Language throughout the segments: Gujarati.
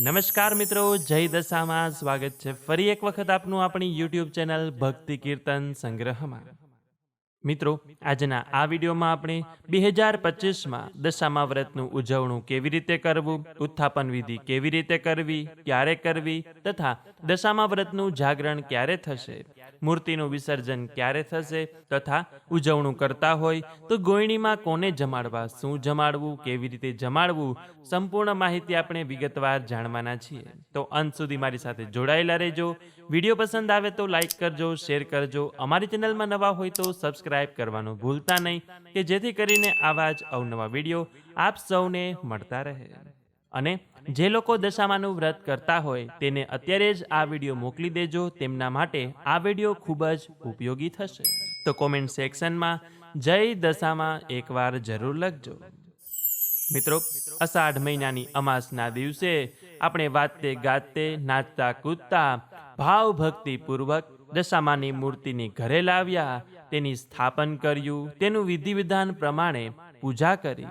નમસ્કાર મિત્રો, જય દશામાં સ્વાગત છે. ફરી એક વખત આપનું આપણી યુટ્યુબ ચેનલ ભક્તિ કીર્તન સંગ્રહમાં. મિત્રો, આજના આ વિડીયોમાં આપણે બે હજાર પચીસમાં દશામા વ્રતનું ઉજવણું કેવી રીતે કરવું, ઉત્થાપન વિધિ કેવી રીતે કરવી, ક્યારે કરવી તથા દશામા વ્રતનું જાગરણ ક્યારે થશે, મૂર્તિનું વિસર્જન ક્યારે થશે તથા ઉજવણું કરતા હોય તો ગોયણીમાં કોને જમાડવા, શું જમાડવું, કેવી રીતે જમાડવું, સંપૂર્ણ માહિતી આપણે વિગતવાર જાણવાના છીએ. તો અંત સુધી મારી સાથે જોડાયેલા રહેજો. વીડિયો પસંદ આવે તો લાઈક કરજો, શેર કરજો. અમારી ચેનલમાં નવા હોય તો સબસ્ક્રાઇબ કરવાનું ભૂલતા નહીં, કે જેથી કરીને આવા જ અવનવા વીડિયો આપ સૌને મળતા રહે. અને જે લોકો દશામાનું વ્રત કરતા હોય, તેને અત્યારે જ આ વીડિયો મોકલી દેજો, તેમના માટે આ વીડિયો ખૂબ જ ઉપયોગી થશે. તો કોમેન્ટ સેક્શનમાં જય દશામાં એકવાર જરૂર લખજો. મિત્રો, અષાઢ મહિનાની અમાસના દિવસે આપણે વાતે ગાતે, નાચતા કૂદતા, ભાવ ભક્તિ પૂર્વક દશામાની મૂર્તિની ઘરે લાવ્યા. તેની સ્થાપન કર્યું, તેનું વિધિ વિધાન પ્રમાણે પૂજા કરી.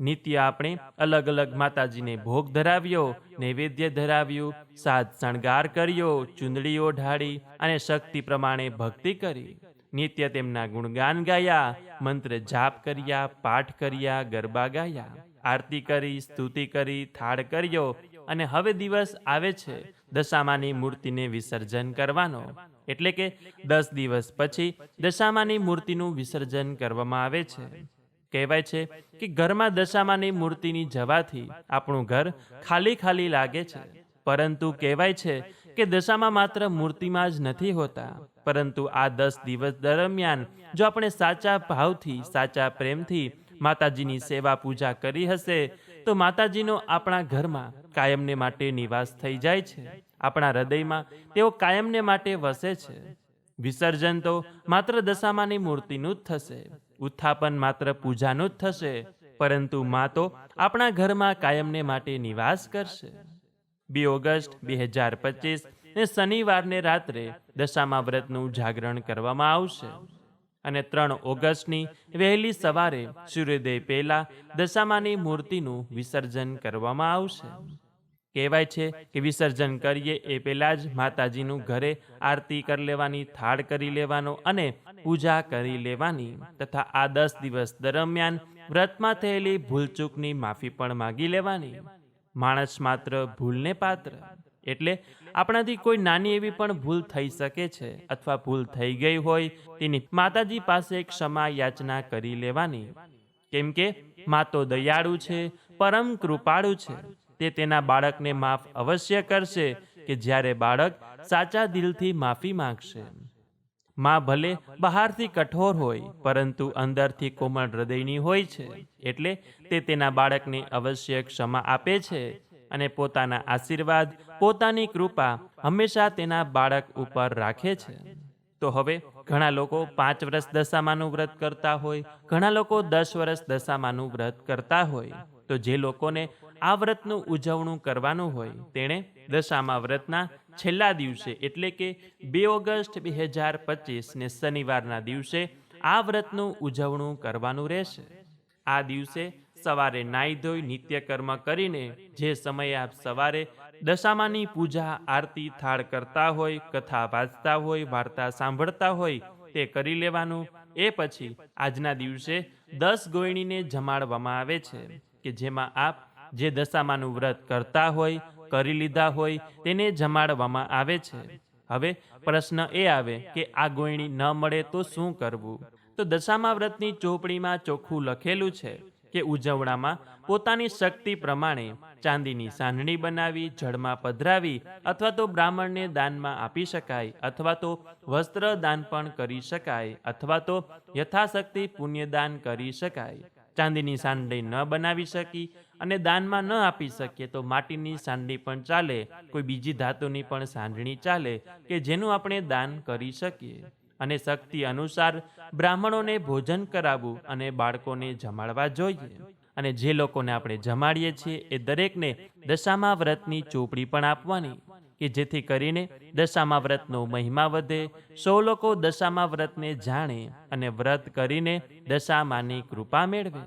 નિત્ય આપણે અલગ અલગ માતાજીને ભોગ ધરાવ્યો, નૈવેદ્ય ધરાવ્યું સાજ શણગાર કર્યો, ચુંદડીઓ ઢાળી અને શક્તિ પ્રમાણે ભક્તિ કરી. નિત્ય તેમના ગુણગાન ગાયા, મંત્ર જાપ કર્યા, પાઠ કર્યા, ગરબા ગાયા. આરતી કરી, સ્તુતિ કરી, થાળ કર્યો અને હવે દિવસ આવે છે, દશામાની મૂર્તિને વિસર્જન કરવાનો. એટલે કે દસ દિવસ પછી દશામાની મૂર્તિનું વિસર્જન કરવામાં આવે છે. કહેવાય છે કે ઘરમાં દશામાની મૂર્તિની જવાથી આપણું ઘર ખાલી ખાલી લાગે છે. પરંતુ કહેવાય છે કે દશામાં માત્ર મૂર્તિમાં જ નથી હોતા. પરંતુ આ દસ દિવસ દરમિયાન જો આપણે સાચા ભાવથી, સાચા પ્રેમથી માતાજીની સેવા પૂજા કરી હશે તો માતાજીનો આપણા ઘરમાં કાયમને માટે નિવાસ થઈ જાય છે. આપણા હૃદયમાં તેઓ કાયમને માટે વસે છે. વિસર્જન તો માત્ર દશામાની મૂર્તિનું જ થશે. ઉત્થાપન માત્ર પૂજાનું જ થશે. પરંતુ મા તો આપણા ઘરમાં કાયમને માટે નિવાસ કરશે. બે ઓગસ્ટ બે હજાર પચીસ ને શનિવારને રાત્રે દશામા વ્રતનું જાગરણ કરવામાં આવશે. અને ત્રણ ઓગસ્ટની વહેલી સવારે સૂર્યોદય પહેલા દશામાની મૂર્તિનું વિસર્જન કરવામાં આવશે. કહેવાય છે કે વિસર્જન કરીએ એ પહેલાં જ માતાજીનું ઘરે આરતી કરી લેવાની, થાળ કરી લેવાનો અને પૂજા કરી લેવાની તથા આ દસ દિવસ દરમિયાન વ્રતમાં થયેલી ભૂલચૂકની માફી પણ માગી લેવાની. માણસ માત્ર ભૂલને પાત્ર. એટલે આપણાથી કોઈ નાની એવી પણ ભૂલ થઈ શકે છે અથવા ભૂલ થઈ ગઈ હોય, તેની માતાજી પાસે ક્ષમા યાચના કરી લેવાની. કેમ કે મા તો દયાળુ છે, પરમ કૃપાળુ છે. તે તેના બાળકને માફ અવશ્ય કરશે કે જ્યારે બાળક સાચા દિલથી માફી માંગશે. માં ભલે બહારથી કઠોર હોય, પરંતુ અંદરથી કોમળ હૃદયની હોય છે. એટલે તે તેના બાળકને અવશ્ય ક્ષમા આપે છે. અને પોતાના આશીર્વાદ, પોતાની કૃપા હંમેશા તેના બાળક ઉપર રાખે છે. તો હવે ઘણા લોકો પાંચ વર્ષ દશામાનું વ્રત કરતા હોય, ઘણા લોકો દસ વર્ષ દશામાનું વ્રત કરતા હોય. તો જે લોકોને આ વ્રતનું ઉજવણું કરવાનું હોય, તેણે દશામા વ્રતના છેલ્લા દિવસે, એટલે કે બે ઓગસ્ટ બે હજાર પચીસને શનિવારના દિવસે, આ વ્રતનું ઉજવણું કરવાનું રહેશે. આ દિવસે સવારે નાહી ધોઈ નિત્યકર્મ કરીને જે સમયે આપ સવારે દશામાની પૂજા, આરતી, થાળ કરતા હોય, કથા વાંચતા હોય, વાર્તા સાંભળતા હોય તે કરી લેવાનું. એ પછી આજના દિવસે દસ ગોયણીને જમાડવામાં આવે છે કે જેમાં આપ જે દશામાનું વ્રત કરતા હોય, કરી લીધા હોય તેને જમાડવામાં આવે છે. હવે પ્રશ્ન એ આવે કે આ ગોયણી ન મળે તો શું કરવું? તો દશામા વ્રતની ચોપડીમાં ચોખ્ખું લખેલું છે કે ઉજવણામાં પોતાની શક્તિ પ્રમાણે ચાંદીની સાંધણી બનાવી, જળમાં પધરાવી અથવા તો બ્રાહ્મણને દાનમાં આપી શકાય અથવા તો વસ્ત્ર દાન પણ કરી શકાય અથવા તો યથાશક્તિ પુણ્યદાન કરી શકાય. ચાંદીની સાંડી ન બનાવી શકી અને દાનમાં ન આપી શકીએ તો માટીની સાંડી પણ ચાલે, કોઈ બીજી ધાતુની પણ સાંડણી ચાલે કે જેનું આપણે દાન કરી શકીએ. અને શક્તિ અનુસાર બ્રાહ્મણોને ભોજન કરાવવું અને બાળકોને જમાડવા જોઈએ. અને જે લોકોને આપણે જમાડીએ છીએ એ દરેકને દશામા વ્રતની ચોપડી પણ આપવાની, કે જેથી કરીને દશામા વ્રતનો મહિમા વધે, સૌ લોકો દશામા વ્રતને જાણે અને વ્રત કરીને દશામાની કૃપા મેળવે.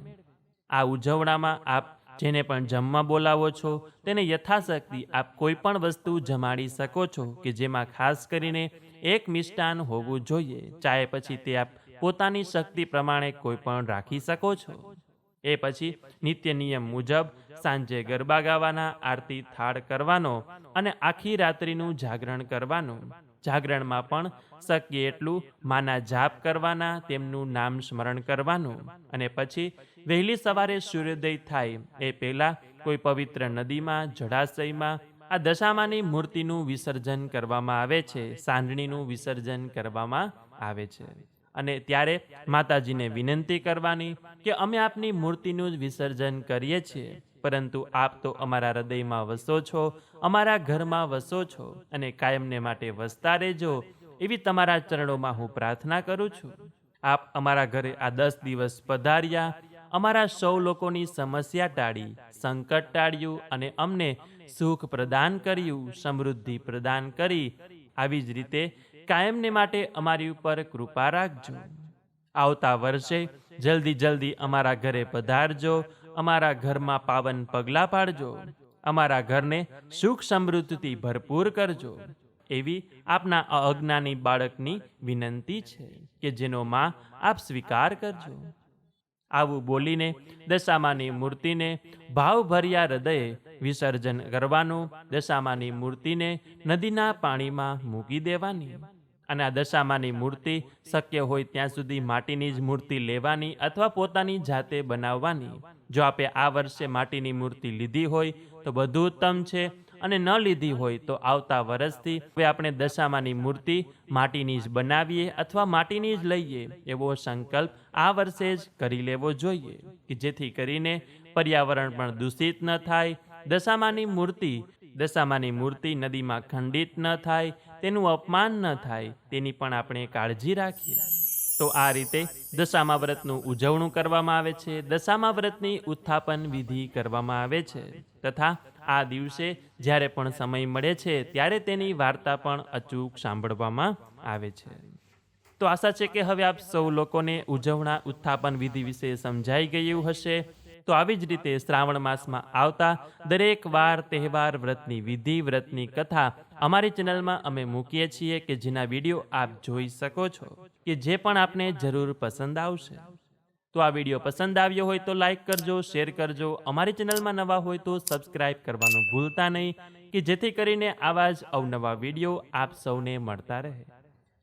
આ ઉજવણામાં આપ જેને પણ જમવા બોલાવો છો, તેને યથાશક્તિ આપ કોઈ પણ વસ્તુ જમાડી શકો છો કે જેમાં ખાસ કરીને એક મિષ્ટાન હોવું જોઈએ, ચાહે પછી તે આપ પોતાની શક્તિ પ્રમાણે કોઈ પણ રાખી શકો છો. એ પછી નિત્ય નિયમ મુજબ સાંજે ગરબા ગાવાના, આરતી થાળ કરવાનો અને આખી રાત્રિનું જાગરણ કરવાનું. જાગરણમાં પણ શક્ય એટલું માના જાપ કરવાના, તેમનું નામ સ્મરણ કરવાનું. અને પછી વહેલી સવારે સૂર્યોદય થાય, એ પહેલાં કોઈ પવિત્ર નદીમાં, જળાશયમાં, આ દશામાની મૂર્તિનું વિસર્જન કરવામાં આવે છે સાંજણીનું વિસર્જન કરવામાં આવે છે. અને ત્યારે માતાજીને વિનંતી કરવાની કે અમે આપની મૂર્તિનું જ વિસર્જન કરીએ છીએ. પરંતુ આપ તો અમારા હૃદયમાં વસો છો, અમારા ઘરમાં વસો છો અને કાયમને માટે વસતા રહેજો. એવી તમારા ચરણોમાં હું પ્રાર્થના કરું છું. આપ અમારા ઘરે આ દસ દિવસ પધાર્યા, અમારા સૌ લોકોની સમસ્યા ટાળી, સંકટ ટાળ્યું અને અમને સુખ પ્રદાન કર્યું, સમૃદ્ધિ પ્રદાન કરી. આવી જ રીતે કાયમને માટે અમારી ઉપર કૃપા રાખજો. આવતા વર્ષે જલ્દી જલ્દી અમારા ઘરે પધારજો. અમારા ઘરમાં પાવન પગલાં પાડજો. અમારા ઘરને સુખ સમૃદ્ધિથી ભરપૂર કરજો. એવી આપના અજ્ઞાની બાળકની વિનંતી છે કે જેનો માં આપ સ્વીકાર કરજો. આવું બોલીને દશામાની મૂર્તિને ભાવભર્યા હૃદયે વિસર્જન કરવાનું દશામાની મૂર્તિને નદીના પાણીમાં મૂકી દેવાની. અને આ દશામાની મૂર્તિ શક્ય હોય ત્યાં સુધી માટીની જ મૂર્તિ લેવાની અથવા પોતાની જાતે બનાવવાની. જો આપે આ વર્ષે માટીની મૂર્તિ લીધી હોય તો બધું ઉત્તમ છે અને ન લીધી હોય તો આવતા વર્ષથી હવે આપણે દશામાની મૂર્તિ માટીની જ બનાવીએ અથવા માટીની જ લઈએ એવો સંકલ્પ આ વર્ષે જ કરી લેવો જોઈએ કે જેથી કરીને પર્યાવરણ પણ દૂષિત ન થાય. દશામાની મૂર્તિ દશામાની મૂર્તિ નદીમાં ખંડિત ન થાય, તેનું અપમાન ન થાય, તેની પણ આપણે કાળજી રાખીએ. તો આ રીતે દશામા વ્રતનું ઉજવણું કરવામાં આવે છે. દશામા વ્રતની ઉત્થાપન વિધિ કરવામાં આવે છે. તથા આ દિવસે જ્યારે પણ સમય મળે છે, ત્યારે તેની વાર્તા પણ અચૂક સાંભળવામાં આવે છે. તો આશા છે કે હવે આપ સૌ લોકોને ઉજવણા, ઉત્થાપન વિધિ વિશે સમજાઈ ગયું હશે. તો આવી જ રીતે શ્રાવણ માસમાં આવતા દરેક વાર, તહેવાર, વ્રતની વિધિ, વ્રતની કથા અમારી ચેનલમાં અમે મૂકીએ છીએ કે જેના વીડિયો આપ જોઈ શકો છો, કે જે પણ આપને જરૂર પસંદ આવશે. તો આ વીડિયો પસંદ આવ્યો હોય તો લાઇક કરજો, શેર કરજો. અમારી ચેનલમાં નવા હોય તો સબસ્ક્રાઇબ કરવાનું ભૂલતા નહીં, કે જેથી કરીને આવા જ અવનવા વીડિયો આપ સૌને મળતા રહે.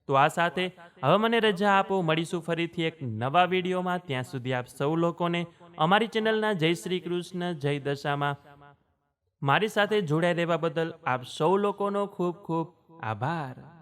તો આ સાથે હવે મને રજા આપો. મળીશું ફરીથી એક નવા વિડીયોમાં. ત્યાં સુધી આપ સૌ લોકોને અમારી ચેનલના જય શ્રી કૃષ્ણ, જય દશામાં. મારી સાથે જોડાઈ રહેવા બદલ આપ સૌ લોકોનો ખૂબ ખૂબ આભાર.